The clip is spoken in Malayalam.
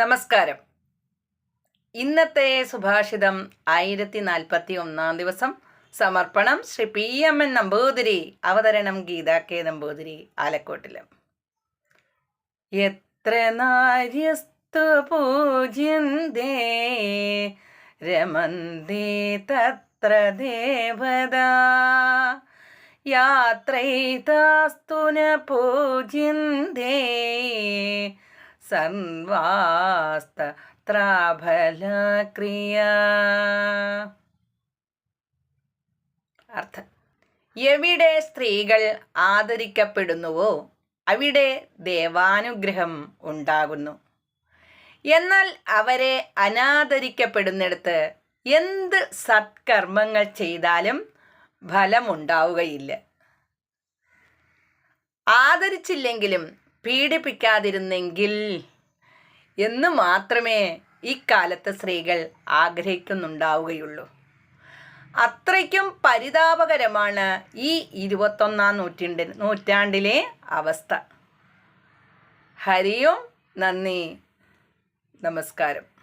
നമസ്കാരം. ഇന്നത്തെ സുഭാഷിതം ആയിരത്തി നാൽപ്പത്തി ഒന്നാം ദിവസം. സമർപ്പണം Shri P M N Namboothiri അവതരണം ഗീതാ കെ നമ്പൂതിരി ആലക്കോട്ടിലും. എത്ര നാര്യസ്തു പൂജ്യന്തേ തത്ര ദേവത. യാത്രൈതാസ്തുന പൂജ്യന്തേ സർവാസ്ത്രാഫലക്രിയ അർത്ഥം. എവിടെ സ്ത്രീകൾ ആദരിക്കപ്പെടുന്നുവോ അവിടെ ദേവാനുഗ്രഹം ഉണ്ടാകുന്നു. എന്നാൽ അവരെ അനാദരിക്കപ്പെടുന്നിടത്ത് എന്ത് സത്കർമ്മങ്ങൾ ചെയ്താലും ഫലമുണ്ടാവുകയില്ല. ആദരിച്ചില്ലെങ്കിലും പീഡിപ്പിക്കാതിരുന്നെങ്കിൽ എന്ന് മാത്രമേ ഇക്കാലത്ത് സ്ത്രീകൾ ആഗ്രഹിക്കുന്നുണ്ടാവുകയുള്ളൂ. അത്രയ്ക്കും പരിതാപകരമാണ് ഈ ഇരുപത്തൊന്നാം നൂറ്റാണ്ടി നൂറ്റാണ്ടിലെ അവസ്ഥ. ഹരിയും നന്ദി. നമസ്കാരം.